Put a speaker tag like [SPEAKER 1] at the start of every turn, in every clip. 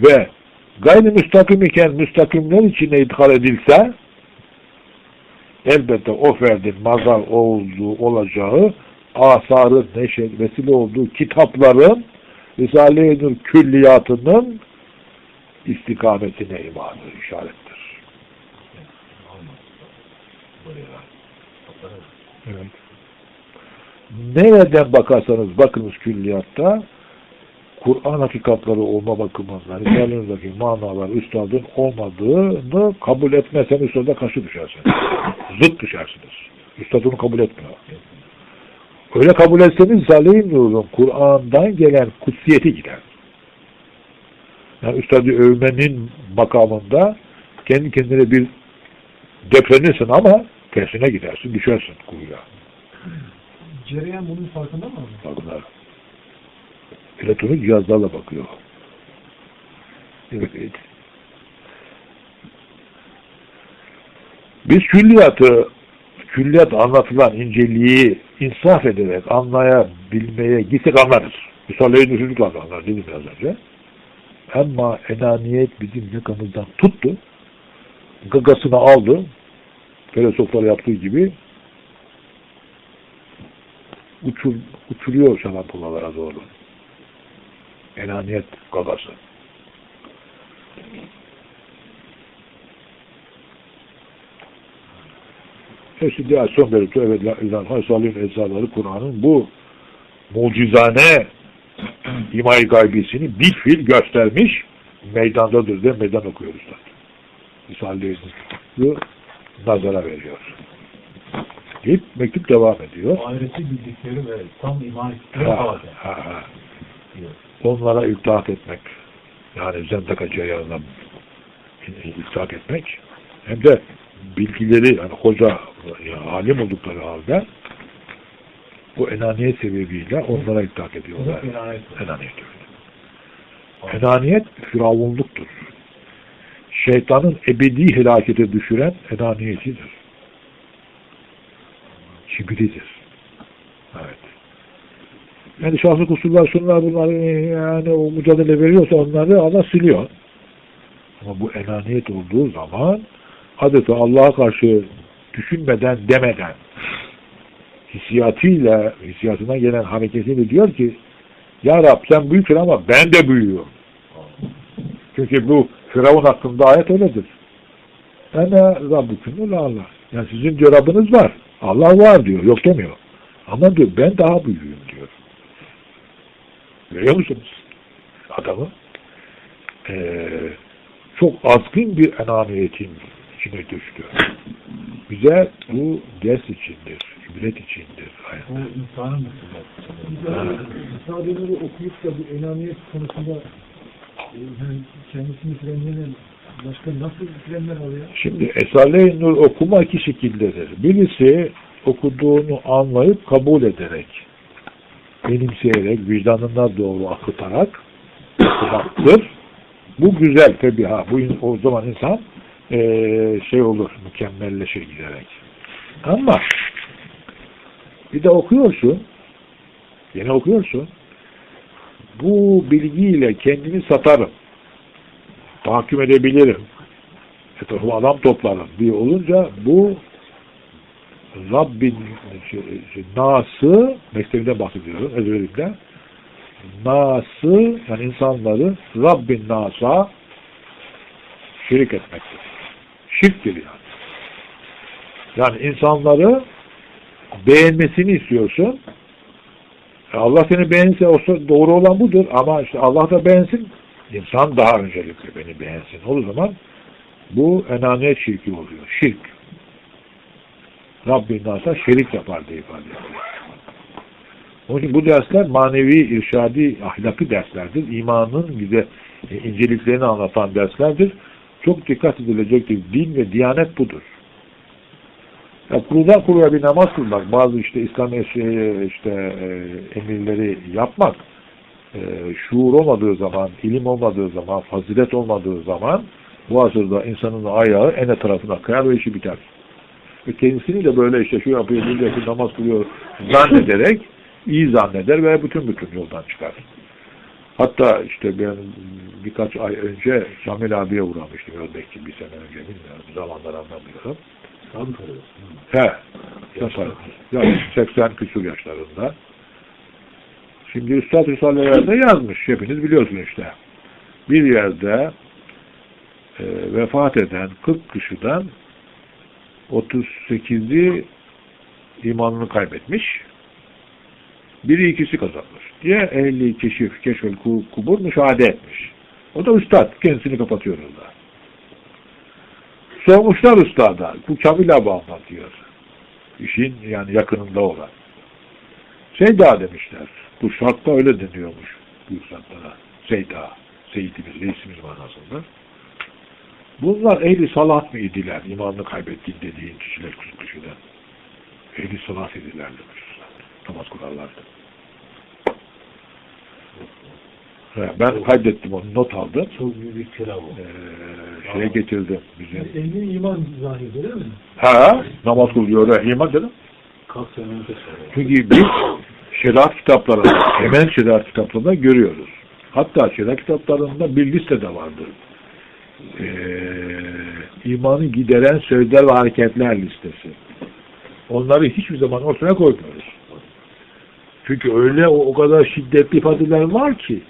[SPEAKER 1] ve gayrimüstakim iken müstakimler içine idhal edilse elbette o ferdin mazal olduğu olacağı asarın neşet vesile olduğu kitapların Risale-i Nur külliyatının istikametine imanı işarettir. Evet. Nereden bakarsanız bakınız külliyatta Kur'an hakikatları olma bakımından Risale'nizdeki manalar üstadın olmadığını kabul etmezsen üstada karşı düşersiniz. Zıt düşersiniz. Üstad onu kabul etmiyor. Öyle kabul etseniz Risale-i Nur'un Kur'an'dan gelen kutsiyeti gider. Yani üstadı övmenin makamında kendi kendine bir deprenirsin ama tersine gidersin, düşersin kuyuya.
[SPEAKER 2] Cereyan bunun farkında mı?
[SPEAKER 1] Bakınlar. Elektronik cihazlarla bakıyor. Evet. Biz külliyatı, külliyat anlatılan inceliği insaf ederek anlayabilmeye gitsek anlarız. Risale-i Nur'lukla anlar dedim biraz önce. Ama enaniyet bizim yakamızdan tuttu. Gagasını aldı. Filozoflar yaptığı gibi uçur, uçuruyor şalampulalara doğru. Enaniyet gagası. İşte diğer son belirtiyor. Evet, İlhan Haysal'in eczaları Kur'an'ın bu mucizane imay gaybisini bir fil göstermiş meydandadır diye meydan okuyoruz da. Risale-i Nur'u nazara veriyor. Deyip mektup devam ediyor.
[SPEAKER 3] Ahireti bildikleri ve tam iman ettikleri
[SPEAKER 1] Ha, ha, ha.
[SPEAKER 3] diyor.
[SPEAKER 1] Onlara iltihak etmek. Yani zendaka ceyanına iltihak etmek. Hem de bilgileri yani hoca yani alim oldukları halde bu enaniyet sebebiyle onlara iltihak ediyorlar. Enaniyet öyle. Enaniyet firavunluktur. Şeytanın ebedi helakete düşüren enaniyetidir. Kibridir. Yani şahsı kusurlar, şunlar bunlar yani o mücadele veriyorsa onları Allah siliyor. Ama bu enaniyet olduğu zaman adeta Allah'a karşı düşünmeden, demeden hissiyatıyla, hissiyatına gelen hareketiyle diyor ki Ya Rab sen büyüksün ama ben de büyüyorum. Çünkü bu Firavun hakkında ayet öyledir. Ene Rabbüküm la Allah. Yani sizin diyor Rabbiniz var. Allah var diyor. Yok demiyor. Ama diyor ben daha büyüğüm diyor. Görüyor musunuz? Adamı eee, çok azgın bir enaniyetin içine düştü. Bize bu ders içindir, ibret içindir.
[SPEAKER 3] Bu insanın.
[SPEAKER 2] Risadeleri okuyup da bu enaniyet konusunda e, yani kendisini frenleyen başka nasıl frenler alıyor?
[SPEAKER 1] Şimdi Esale-i Nur okuma iki şekildedir. Birisi okuduğunu anlayıp kabul ederek, benimseyerek, vicdanına doğru akıtarak okumaktır. Bu güzel tabi ha. Bu o zaman insan eee, şey olur, mükemmelleşir giderek. Ama bir de okuyorsun, yine okuyorsun, bu bilgiyle kendimi satarım, tahakküm edebilirim, etrafıma adam toplarım diye olunca bu Rabbin şey, şey, Nas'ı Mektebi'den bahsediyorum ezberimde Nas'ı yani insanları Rabbin Nas'a şirik etmektir. Şirktir yani. Yani insanları beğenmesini istiyorsun. E Allah seni beğenirse doğru olan budur ama işte Allah da beğensin insan daha öncelikle beni beğensin. O zaman bu enaniyet şirki oluyor. Şirk. Rabbin Nas'a şerik yapar diye ifade ediyor. Onun için bu dersler manevi, irşadi, ahlaki derslerdir. İmanın bize e, inceliklerini anlatan derslerdir. Çok dikkat edilecektir. Din ve diyanet budur. Ya kurudan kuruya bir namaz kılmak, bazı işte İslam eşeği, işte e, emirleri yapmak, e, şuur olmadığı zaman, ilim olmadığı zaman, fazilet olmadığı zaman bu asırda insanın ayağı ene tarafına kayar ve işi biter. Kendisini de böyle işte şu yapıyor, bu yapıyor, namaz kılıyor zannederek iyi zanneder ve bütün bütün yoldan çıkar. Hatta işte ben birkaç ay önce Şamil abiye uğramıştım. Özbekçi bir sene önce bilmiyorum. Zamanlar anlamıyorum.
[SPEAKER 3] Ankara.
[SPEAKER 1] He. Tasarruf. Yani 80 küsur yaşlarında. Şimdi Üstad Risaleler'de yazmış. Hepiniz biliyorsunuz işte. Bir yerde e, vefat eden 40 kişiden 38'i imanını kaybetmiş. Biri ikisi kazanmış diye ehli keşif, keşfel ku- kubur müşahede etmiş. O da üstad. Kendisini kapatıyor orada. Sormuşlar ustada. Bu Kamil abi anlatıyor. İşin yani yakınında olan. Seyda demişler. Bu şartta öyle deniyormuş bu üstadlara. Seyda. Seyitimiz, reisimiz manasında. Bunlar ehli salat mı idiler? İmanını kaybettin dediğin kişiler kişiden. Ehli salat idiler demiş. Namaz kılarlardı. He, Ben kaydettim onu, not aldım.
[SPEAKER 3] Çok büyük bir kelam o.
[SPEAKER 1] Ee, şeye getirdim bizim.
[SPEAKER 2] Ehli iman zahiri değil mi?
[SPEAKER 1] Ha, namaz kılıyor. öyle. İman dedim. Çünkü biz şeriat kitaplarında, temel şeriat kitaplarında görüyoruz. Hatta şeriat kitaplarında bir liste de vardır. İmanı gideren sözler ve hareketler listesi. Onları hiçbir zaman ortaya koymuyoruz. Çünkü öyle o, o kadar şiddetli ifadeler var ki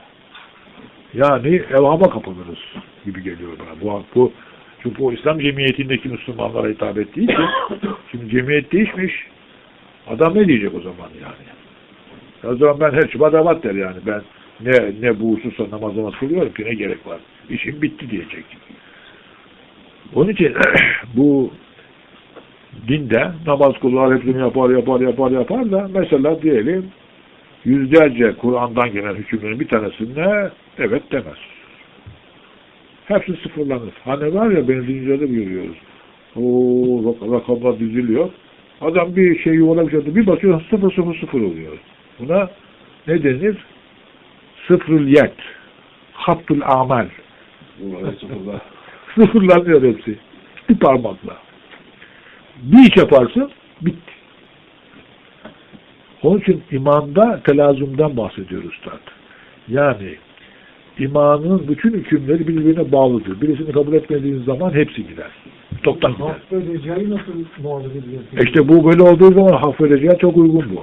[SPEAKER 1] yani evhama kapılırız gibi geliyor bana. Bu, bu çünkü o İslam cemiyetindeki Müslümanlara hitap ettiği için şimdi cemiyet değişmiş. Adam ne diyecek o zaman yani? O zaman ben her şey badavat der yani. Ben ne ne bu hususta namaz namaz kılıyorum ki ne gerek var? İşim bitti diyecek. Onun için bu dinde namaz kılar hepsini yapar yapar yapar yapar da mesela diyelim yüzlerce Kur'an'dan gelen hükümlerin bir tanesine evet demez. Hepsi sıfırlanır. Hani var ya benzincide görüyoruz. O rak- rakamlar diziliyor. Adam bir şey yuvarlak bir şey bir basıyor sıfır sıfır sıfır oluyor. Buna ne denir? Sıfrul yet. Hattul amel. Sıfırlanıyor hepsi. Bir parmakla. Bir iş yaparsın bitti. Onun için imanda telazumdan bahsediyor Üstad. Yani imanın bütün hükümleri birbirine bağlıdır. Birisini kabul etmediğiniz zaman hepsi gider. Toptan gider.
[SPEAKER 2] Nasıl muhafaza ediyorsun?
[SPEAKER 1] İşte bu böyle olduğu zaman hafif çok uygun bu.